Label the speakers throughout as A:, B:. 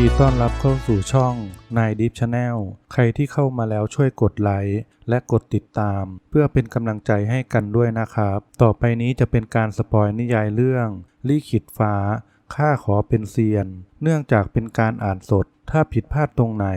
A: ดีต้อนรับเข้าสู่ช่องนายดิฟชาแนลใครที่เข้ามาแล้วช่วยกดไลค์และกดติดตาม เพื่อเป็นกำลังใจให้กันด้วยนะครับ ต่อไปนี้จะเป็นการสปอยนิยายเรื่อง ลี่ขิดฟ้า ข้าขอเป็นเซียน เนื่องจากเป็นการอ่านสด ถ้าผิดพลาดตรงไหน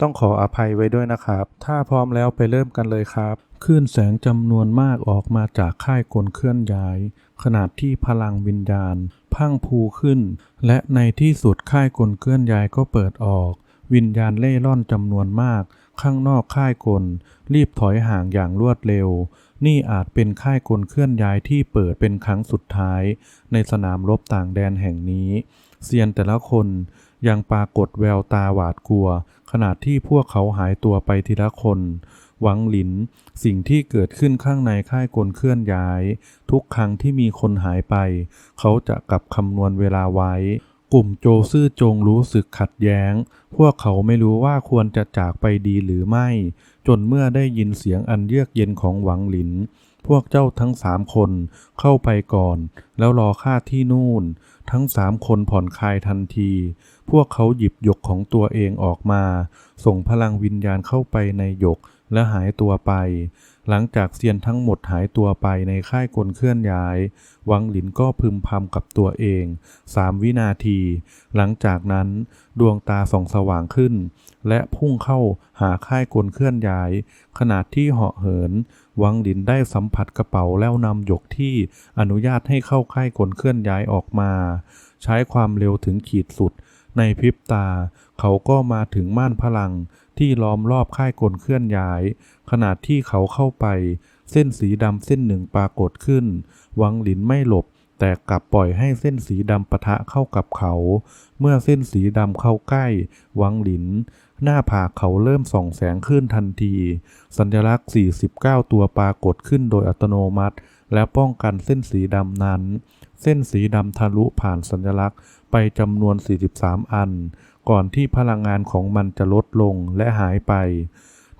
A: ต้องขออภัยไว้ด้วยนะครับ ถ้าพร้อมแล้วไปเริ่มกันเลยครับคลื่นแสงจำนวนมากออกมาจากค่ายกลเคลื่อนย้ายขนาดที่พลังวิญญาณ พังพูขึ้น และในที่สุดค่ายกลเคลื่อนย้ายก็เปิดออก วิญญาณเล่ร่อนจำนวนมาก ข้างนอกค่ายกล รีบถอยห่างอย่างรวดเร็ว นี่อาจเป็นค่ายกลเคลื่อนย้ายที่เปิดเป็นครั้งสุดท้าย ในสนามรบต่างแดนแห่งนี้เซียนแต่ละคน ยังปรากฏแววตาหวาดกลัว ขณะที่พวกเขาหายตัวไปทีละคน หวังหลิน สิ่งที่เกิดขึ้นข้างในค่ายกลเคลื่อนย้าย ทุกครั้งที่มีคนหายไป เขาจะกลับคำนวณเวลาไว้ กลุ่มโจซื่อจงรู้สึกขัดแย้ง พวกเขาไม่รู้ว่าควรจะจากไปดีหรือไม่ จนเมื่อได้ยินเสียงอันเยือกเย็นของหวังหลิน พวกเจ้าทั้งสามคนเข้าไปก่อน แล้วรอข้าที่นู่น ทั้งสามคนผ่อนคลายทันที พวกเขาหยิบหยกของตัวเองออกมา ส่งพลังวิญญาณเข้าไปในหยกและหายตัวไป หลังจากเซียนทั้งหมดหายตัวไปในค่ายกลเคลื่อนย้าย วังหลินก็พึมพำกับตัวเองสามวินาที หลังจากนั้นดวงตาส่องสว่างขึ้น และพุ่งเข้าหาค่ายกลเคลื่อนย้ายขณะที่เหาะเหินวังหลินได้สัมผัสกระเป๋าแล้วนำหยกที่อนุญาตให้เข้าค่ายกลเคลื่อนย้ายออกมา ใช้ความเร็วถึงขีดสุด ในพริบตา เขาก็มาถึงม่านพลังที่ล้อมรอบค่ายกลเคลื่อนย้าย ขณะที่เขาเข้าไป เส้นสีดำเส้นหนึ่งปรากฏขึ้น วังหลินไม่หลบแต่กลับปล่อยให้เส้นสีดำปะทะเข้ากับเขา เมื่อเส้นสีดำเข้าใกล้ วังหลิน หน้าผากเขาเริ่มส่องแสงขึ้นทันที สัญลักษณ์ 49 ตัวปรากฏขึ้นโดยอัตโนมัติ และป้องกันเส้นสีดำนั้น เส้นสีดำทะลุผ่านสัญลักษณ์ไปจำนวน 43 อัน ก่อนที่พลังงานของมันจะลดลงและหายไป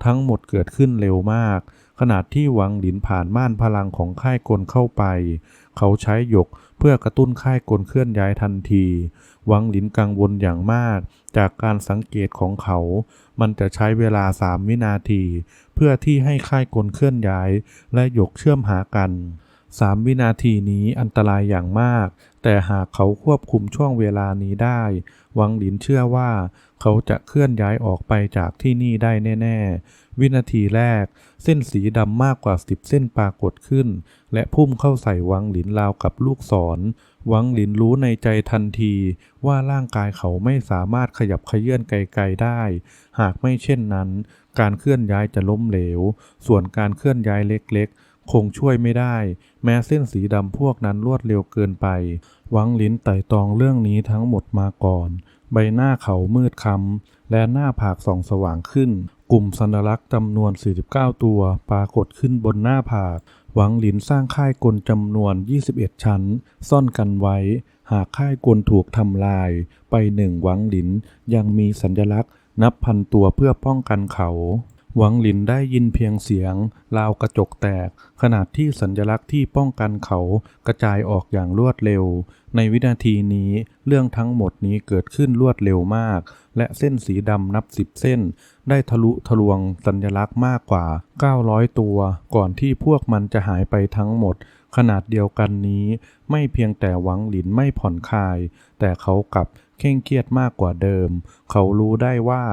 A: ทั้งหมดเกิดขึ้นเร็วมาก ขณะที่หวังหลินผ่านม่านพลังของค่ายกลเข้าไป เขาใช้หยก เพื่อกระตุ้นค่ายกลเคลื่อนย้ายทันทีหวังหลินกังวลอย่างมาก จากการสังเกตของเขา มันจะใช้เวลาสามวินาที เพื่อที่ให้ค่ายกลเคลื่อนย้าย และหยกเชื่อมหากันสามวินาทีนี้อันตรายอย่างมาก แต่หากเขาควบคุมช่วงเวลานี้ได้ วังหลินเชื่อว่า เขาจะเคลื่อนย้ายออกไปจากที่นี่ได้แน่ ๆ วินาทีแรก เส้นสีดำมากกว่าสิบเส้นปรากฏขึ้น และพุ่มเข้าใส่วังหลินราวกับลูกศรวังหลินรู้ในใจทันทีว่าร่างกายเขาไม่สามารถขยับเขยื่อนไกลๆได้ หากไม่เช่นนั้น การเคลื่อนย้ายจะล้มเหลว ส่วนการเคลื่อนย้ายเล็กๆ คงช่วยไม่ได้ แม้เส้นสีดำพวกนั้นรวดเร็วเกินไป วังลินไต่ตองเรื่องนี้ทั้งหมดมาก่อน ใบหน้าเขามืดคำและหน้าผากส่องสว่างขึ้น กลุ่มสัญลักษณ์จำนวน 49 ตัว ปรากฏขึ้นบนหน้าผาก หวังหลินสร้างค่ายกลจำนวน 21 ชั้น ซ่อนกันไว้ หากค่ายกลถูกทำลาย ไปหนึ่งหวังหลินยังมีสัญลักษณ์นับพันตัวเพื่อป้องกันเขา หวังหลินได้ยินเพียงเสียงราวกระจกแตกขณะที่สัญลักษณ์ที่ป้องกันเขากระจายออกอย่างรวดเร็ว ในวินาทีนี้เรื่องทั้งหมดนี้เกิดขึ้นรวดเร็วมาก และเส้นสีดำนับสิบเส้น ได้ทะลุทะลวงสัญลักษณ์มากกว่า 900 ตัว ก่อนที่พวกมันจะหายไปทั้งหมด ขนาดเดียวกันนี้ ไม่เพียงแต่หวังหลินไม่ผ่อนคลาย แต่เขากลับเคร่งเครียดมากกว่าเดิม เขารู้ได้ว่า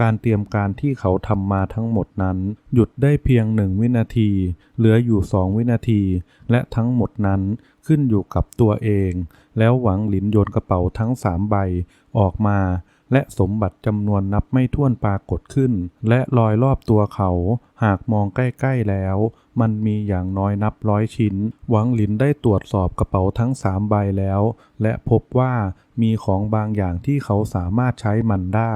A: การเตรียมการที่เขาทำมาทั้งหมดนั้น หยุดได้เพียงหนึ่งวินาที เหลืออยู่สองวินาที และทั้งหมดนั้นขึ้นอยู่กับตัวเอง แล้วหวังหลินโยนกระเป๋าทั้งสามใบออกมา และสมบัติจำนวนนับไม่ถ้วนปรากฏขึ้น และลอยรอบตัวเขา หากมองใกล้ๆแล้ว มันมีอย่างน้อยนับร้อยชิ้น หวังหลินได้ตรวจสอบกระเป๋าทั้งสามใบแล้ว และพบว่ามีของบางอย่างที่เขาสามารถใช้มันได้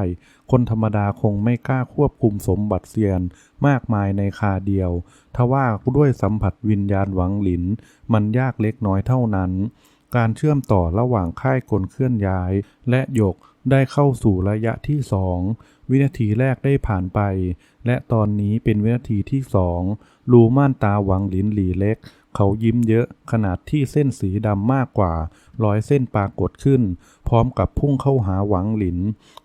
A: คนธรรมดาคงไม่กล้าควบคุมสมบัติเซียนมากมายในคาเดียว ทว่าด้วยสัมผัสวิญญาณหวังหลิน มันยากเล็กน้อยเท่านั้น การเชื่อมต่อระหว่างค่ายกลเคลื่อนย้าย และหยกได้เข้าสู่ระยะที่สองวินาทีแรกได้ผ่านไป และตอนนี้เป็นวินาทีที่สองรูม่านตาหวังหลินหลีเล็ก เขายิ้มเยอะขนาดที่เส้นสีดำมากกว่าร้อยเส้นปรากฏขึ้น พร้อมกับพุ่งเข้าหาหวังหลิน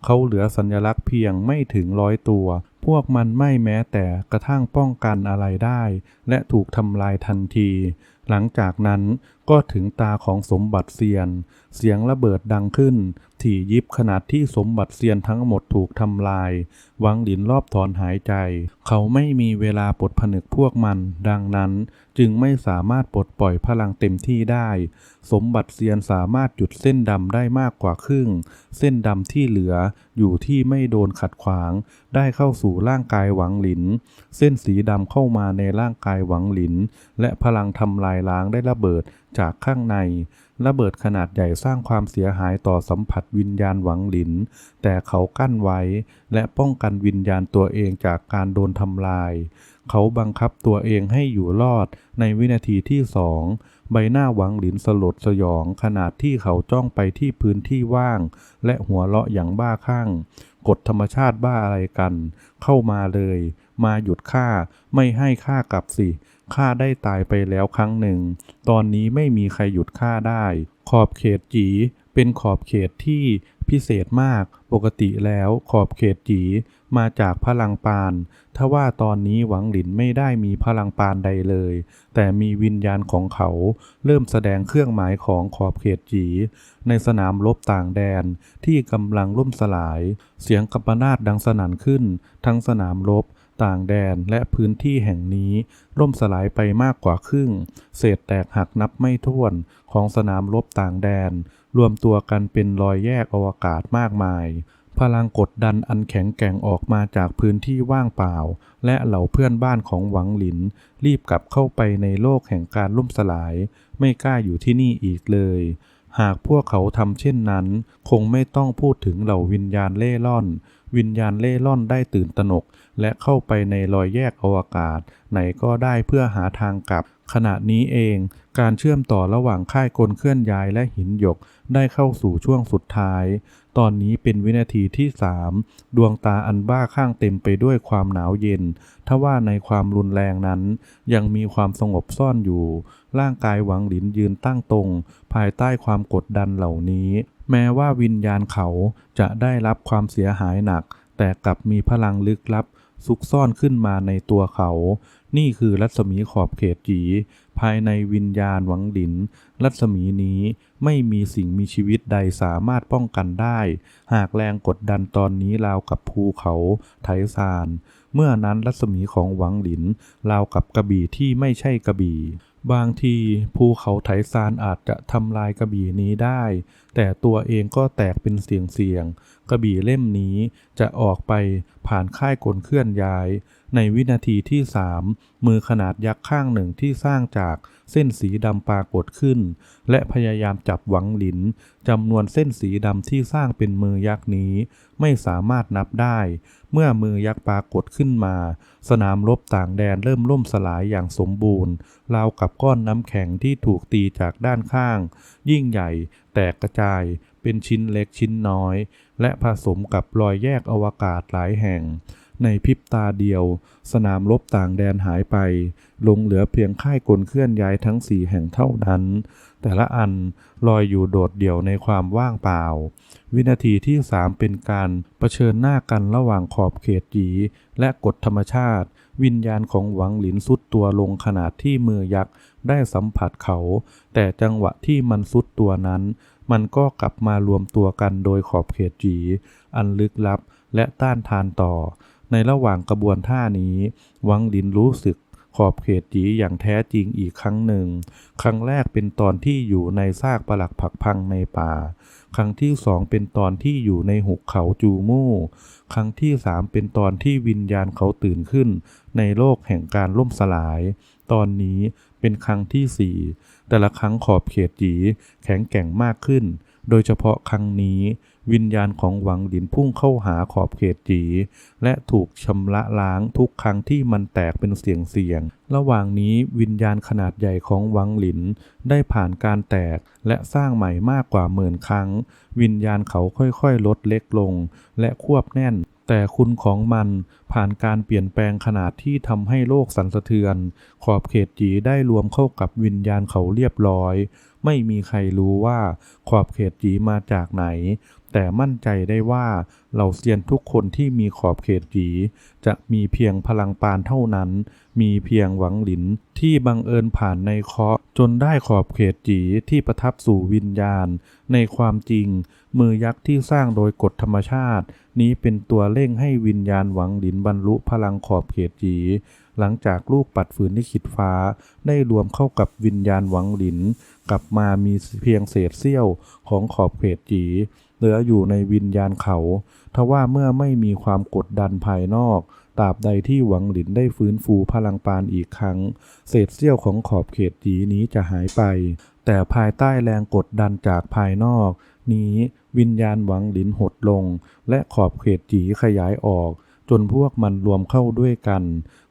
A: เขาเหลือสัญลักษณ์เพียงไม่ถึงร้อยตัว พวกมันไม่แม้แต่กระทั่งป้องกันอะไรได้ และถูกทำลายทันที หลังจากนั้นก็ถึงตาของสมบัติเซียน เสียงระเบิดดังขึ้น ถี่ยิบขนาดที่สมบัติเซียนทั้งหมดถูกทำลาย วังหลินรอบถอนหายใจ เขาไม่มีเวลาปลดผนึกพวกมัน ดังนั้นจึงไม่สามารถปลดปล่อยพลังเต็มที่ได้ สมบัติเซียนสามารถหยุดเส้นดำได้มากกว่าครึ่ง เส้นดำที่เหลืออยู่ที่ไม่โดนขัดขวาง ได้เข้าสู่ร่างกายหวังหลิน เส้นสีดำเข้ามาในร่างกายหวังหลิน และพลังทำลายล้างได้ระเบิดจากข้างใน ระเบิดขนาดใหญ่สร้างความเสียหายต่อสัมผัสวิญญาณหวังหลิน แต่เขากั้นไว้ และป้องกันวิญญาณตัวเองจากการโดนทำลาย เขาบังคับตัวเองให้อยู่รอดในวินาทีที่สองใบหน้าหวังหลินสลดสยองขนาดที่เขาจ้องไปที่พื้นที่ว่าง และหัวเราะอย่างบ้าคลั่งกฎธรรมชาติบ้าอะไรกัน เข้ามาเลย มาหยุดฆ่าไม่ให้ฆ่ากลับสิ ข้าได้ตายไปแล้วครั้งหนึ่ง ตอนนี้ไม่มีใครหยุดข้าได้ ขอบเขตจีเป็นขอบเขตที่พิเศษมาก ปกติแล้วขอบเขตจีมาจากพลังปานทว่าตอนนี้หวังหลินไม่ได้มีพลังปานใดเลย แต่มีวิญญาณของเขา เริ่มแสดงเครื่องหมายของขอบเขตจีในสนามรบต่างแดนที่กำลังล่มสลาย เสียงกัปนาตดังสนั่นขึ้น ทั้งสนามรบ ต่างแดนและพื้นที่แห่งนี้ล่มสลายไปมากกว่าครึ่ง เศษแตกหักนับไม่ถ้วนของสนามรบต่างแดน รวมตัวกันเป็นรอยแยกอวกาศมากมาย พลังกดดันอันแข็งแกร่งออกมาจากพื้นที่ว่างเปล่า และเหล่าเพื่อนบ้านของหวังหลิน รีบกลับเข้าไปในโลกแห่งการล่มสลาย ไม่กล้าอยู่ที่นี่อีกเลย หากพวกเขาทำเช่นนั้น คงไม่ต้องพูดถึงเหล่าวิญญาณเล่ร่อน วิญญาณเล่ร่อนได้ตื่นตระหนก และเข้าไปในรอยแยกอวกาศ ไหนก็ได้เพื่อหาทางกลับ ขณะนี้เอง การเชื่อมต่อระหว่างค่ายกลเคลื่อนย้ายและหินหยกได้เข้าสู่ช่วงสุดท้าย ตอนนี้เป็นวินาทีที่สามดวงตาอันบ้าข้างเต็มไปด้วยความหนาวเย็น ทว่าในความรุนแรงนั้น ยังมีความสงบซ่อนอยู่ ร่างกายหวังหลินยืนตั้งตรง ภายใต้ความกดดันเหล่านี้ แม้ว่าวิญญาณเขาจะได้รับความเสียหายหนัก แต่กลับมีพลังลึกลับซุกซ่อนขึ้นมาในตัวเขา นี่คือรัศมีขอบเขตจีภายในวิญญาณหวังหลิน รัศมีนี้ไม่มีสิ่งมีชีวิตใดสามารถป้องกันได้ หากแรงกดดันตอนนี้ราวกับภูเขาไทซาน เมื่อนั้นรัศมีของหวังหลินราวกับกระบี่ที่ไม่ใช่กระบี่บางทีภูเขาไถซานอาจจะทำลายกระบี่นี้ได้ แต่ตัวเองก็แตกเป็นเสียงๆกระบี่เล่มนี้จะออกไปผ่านค่ายกลเคลื่อนย้าย ในวินาทีที่สามมือขนาดยักษ์ข้างหนึ่งที่สร้างจากเส้นสีดำปรากฏขึ้น และพยายามจับหวังหลินจำนวนเส้นสีดำที่สร้างเป็นมือยักษ์นี้ ไม่สามารถนับได้ เมื่อมือยักษ์ปรากฏขึ้นมา สนามรบต่างแดนเริ่มล่มสลายอย่างสมบูรณ์ราวกับก้อนน้ำแข็งที่ถูกตีจากด้านข้าง ยิ่งใหญ่ แตกกระจายเป็นชิ้นเล็กชิ้นน้อย และผสมกับรอยแยกอวกาศหลายแห่ง ในพริบตาเดียว สนามรบต่างแดนหายไปลงเหลือเพียงค่ายกลเคลื่อนย้ายทั้งสี่แห่งเท่านั้น แต่ละอันลอยอยู่โดดเดี่ยวในความว่างเปล่า วินาทีที่สามเป็นการรเผชิญหน้ากันระหว่างขอบเขตจีและกฎธรรมชาติ วิญญาณของหวังหลินสุดตัวลงขนาดที่มือยักษ์ ได้สัมผัสเขา แต่จังหวะที่มันสุดตัวนั้น มันก็กลับมารวมตัวกันโดยขอบเขตจีอันลึกลับและต้านทานต่อ ในระหว่างกระบวนท่านี้ วังหลินรู้สึกขอบเขตจีอย่างแท้จริงอีกครั้งหนึ่ง ครั้งแรกเป็นตอนที่อยู่ในซากปลักผักพังในป่า ครั้งที่สองเป็นตอนที่อยู่ในหุบเขาจูมู่ครั้งที่สามเป็นตอนที่วิญญาณเขาตื่นขึ้น ในโลกแห่งการล่มสลาย ตอนนี้เป็นครั้งที่สี่แต่ละครั้งขอบเขตจีแข็งแกร่งมากขึ้น โดยเฉพาะครั้งนี้ วิญญาณของหวังหลินพุ่งเข้าหาขอบเขตจี และถูกชำระล้างทุกครั้งที่มันแตกเป็นเสียงเสียง ระหว่างนี้วิญญาณขนาดใหญ่ของหวังหลินได้ผ่านการแตกและสร้างใหม่มากกว่าหมื่นครั้ง วิญญาณเขาค่อยๆ ลดเล็กลง และควบแน่นแต่คุณของมันผ่านการเปลี่ยนแปลงขนาดที่ทำให้โลกสั่นสะเทือน ขอบเขตจีได้รวมเข้ากับวิญญาณเขาเรียบร้อย ไม่มีใครรู้ว่าขอบเขตจีมาจากไหน แต่มั่นใจได้ว่าเหล่าเซียนทุกคนที่มีขอบเขตจีจะมีเพียงพลังปานเท่านั้น มีเพียงหวังหลินที่บังเอิญผ่านในเคาะจนได้ขอบเขตจีที่ประทับสู่วิญญาณ ในความจริง มือยักษ์ที่สร้างโดยกฎธรรมชาติ นี้เป็นตัวเร่งให้วิญญาณหวังหลินบรรลุพลังขอบเขตจี หลังจากลูกปัดฝืนลิขิตฟ้า ได้รวมเข้ากับวิญญาณหวังหลิน กลับมามีเพียงเศษเสี้ยวของขอบเขตจีเหลืออยู่ในวิญญาณเขา ทว่าเมื่อไม่มีความกดดันภายนอก ตราบใดที่หวังหลินได้ฟื้นฟูพลังปานอีกครั้ง เศษเสี้ยวของขอบเขตจีนี้จะหายไป แต่ภายใต้แรงกดดันจากภายนอก นี้วิญญาณหวังหลินหดลง และขอบเขตจีขยายออก จนพวกมันรวมเข้าด้วยกัน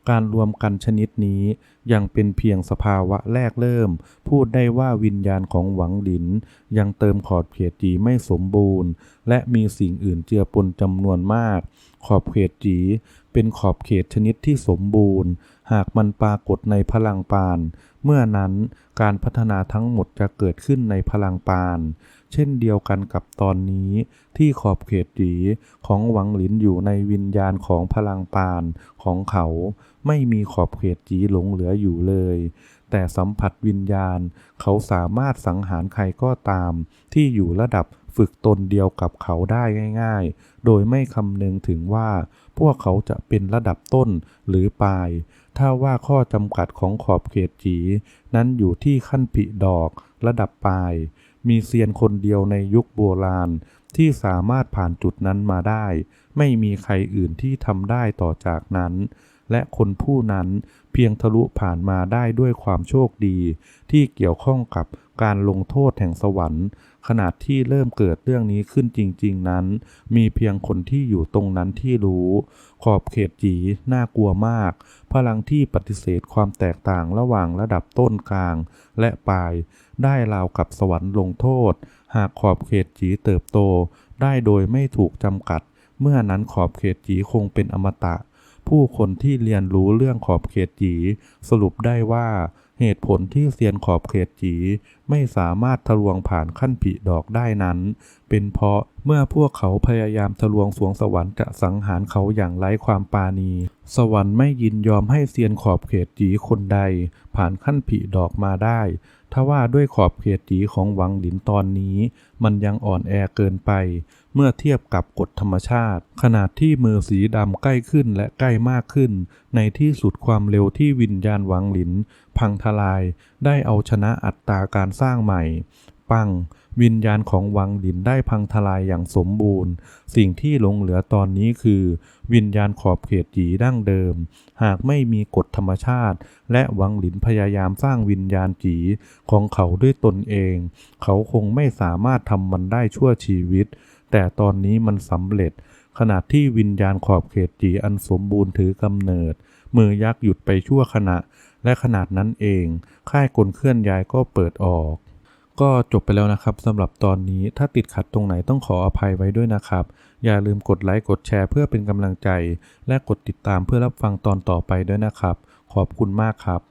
A: การรวมกันชนิดนี้ยังเป็นเพียงสภาวะแรกเริ่ม พูดได้ว่าวิญญาณของหวังหลิน ยังเติมขอบเขตจีไม่สมบูรณ์ และมีสิ่งอื่นเจือปนจำนวนมาก ขอบเขตจีเป็นขอบเขตชนิดที่สมบูรณ์ หากมันปรากฏในพลังปาน เมื่อนั้นการพัฒนาทั้งหมดจะเกิดขึ้นในพลังปาน เช่นเดียวกันกับตอนนี้ ที่ขอบเขตจีของหวังหลินอยู่ในวิญญาณของพลังปานของเขา ไม่มีขอบเขตจีหลงเหลืออยู่เลย แต่สัมผัสวิญญาณ เขาสามารถสังหารใครก็ตาม ที่อยู่ระดับฝึกตนเดียวกับเขาได้ง่าย ๆ โดยไม่คำนึงถึงว่า พวกเขาจะเป็นระดับต้นหรือปลาย ถ้าว่าข้อจำกัดของขอบเขตจีนั้นอยู่ที่ขั้นผิดอก ระดับปลาย มีเซียนคนเดียวในยุคโบราณที่สามารถผ่านจุดนั้นมาได้ ไม่มีใครอื่นที่ทำได้ต่อจากนั้น และคนผู้นั้นเพียงทะลุผ่านมาได้ด้วยความโชคดี ที่เกี่ยวข้องกับการลงโทษแห่งสวรรค์ขนาดที่เริ่มเกิดเรื่องนี้ขึ้นจริง ๆ นั้น มีเพียงคนที่อยู่ตรงนั้นที่รู้ ขอบเขตจีน่ากลัวมาก พลังที่ปฏิเสธความแตกต่างระหว่างระดับต้นกลาง และปลาย ได้ราวกับสวรรค์ลงโทษ หากขอบเขตจีเติบโต ได้โดยไม่ถูกจำกัด เมื่อนั้นขอบเขตจีคงเป็นอมตะ ผู้คนที่เรียนรู้เรื่องขอบเขตจีสรุปได้ว่าเหตุผลที่เซียนขอบเขตจีไม่สามารถทะลวงผ่านขั้นผีดอกได้นั้น เป็นเพราะเมื่อพวกเขาพยายามทะลวงสวงสวรรค์จะสังหารเขาอย่างไร้ความปราณี สวรรค์ไม่ยินยอมให้เซียนขอบเขตจีคนใด ผ่านขั้นผีดอกมาได้ทว่าด้วยขอบเขตจีของหวังหลินตอนนี้ มันยังอ่อนแอเกินไป เมื่อเทียบกับกฎธรรมชาติ ขนาดที่มือสีดำใกล้ขึ้นและใกล้มากขึ้น ในที่สุดความเร็วที่วิญญาณหวังหลิน พังทลาย ได้เอาชนะอัตราการสร้างใหม่ ปัง วิญญาณของวังหลินได้พังทลายอย่างสมบูรณ์ สิ่งที่หลงเหลือตอนนี้คือ วิญญาณขอบเขตจีดั้งเดิม หากไม่มีกฎธรรมชาติ และวังหลินพยายามสร้างวิญญาณจีของเขาด้วยตนเอง เขาคงไม่สามารถทำมันได้ชั่วชีวิต แต่ตอนนี้มันสำเร็จ ขณะที่วิญญาณขอบเขตจีอันสมบูรณ์ถือกำเนิด มือยักษ์หยุดไปชั่วขณะ และขนาดนั้นเอง ค่ายกลเคลื่อนย้ายก็เปิดออก ก็จบไปแล้วนะครับสำหรับตอนนี้ถ้าติดขัดตรงไหนต้องขออภัยไว้ด้วยนะครับ อย่าลืมกดไลค์กดแชร์เพื่อเป็นกำลังใจ และกดติดตามเพื่อรับฟังตอนต่อไปด้วยนะครับ ขอบคุณมากครับ